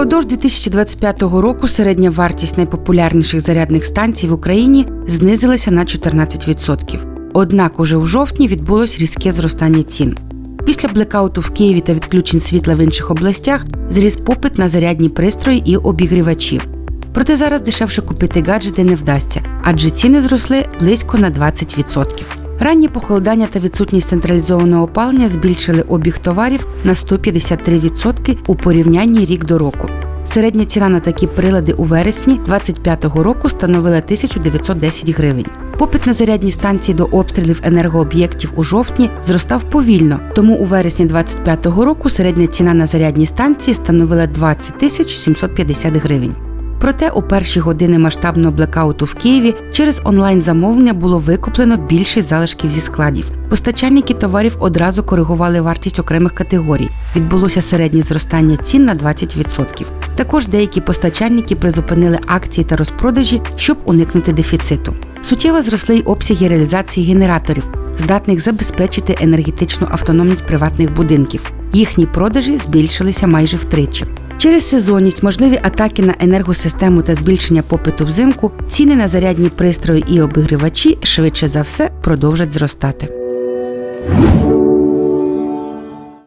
Упродовж 2025 року середня вартість найпопулярніших зарядних станцій в Україні знизилася на 14%. Однак уже у жовтні відбулось різке зростання цін. Після блекауту в Києві та відключень світла в інших областях зріс попит на зарядні пристрої і обігрівачі. Проте зараз дешевше купити гаджети не вдасться, адже ціни зросли близько на 20%. Раннє похолодання та відсутність централізованого опалення збільшили обіг товарів на 153% у порівнянні рік до року. Середня ціна на такі прилади у вересні 2025 року становила 1910 гривень. Попит на зарядні станції до обстрілів енергооб'єктів у жовтні зростав повільно, тому у вересні 2025 року середня ціна на зарядні станції становила 20 тисяч 750 гривень. Проте у перші години масштабного блекауту в Києві через онлайн-замовлення було викуплено більшість залишків зі складів. Постачальники товарів одразу коригували вартість окремих категорій. Відбулося середнє зростання цін на 20%. Також деякі постачальники призупинили акції та розпродажі, щоб уникнути дефіциту. Суттєво зросли й обсяги реалізації генераторів, здатних забезпечити енергетичну автономність приватних будинків. Їхні продажі збільшилися майже втричі. Через сезонність, можливі атаки на енергосистему та збільшення попиту взимку, ціни на зарядні пристрої і обігрівачі швидше за все продовжать зростати.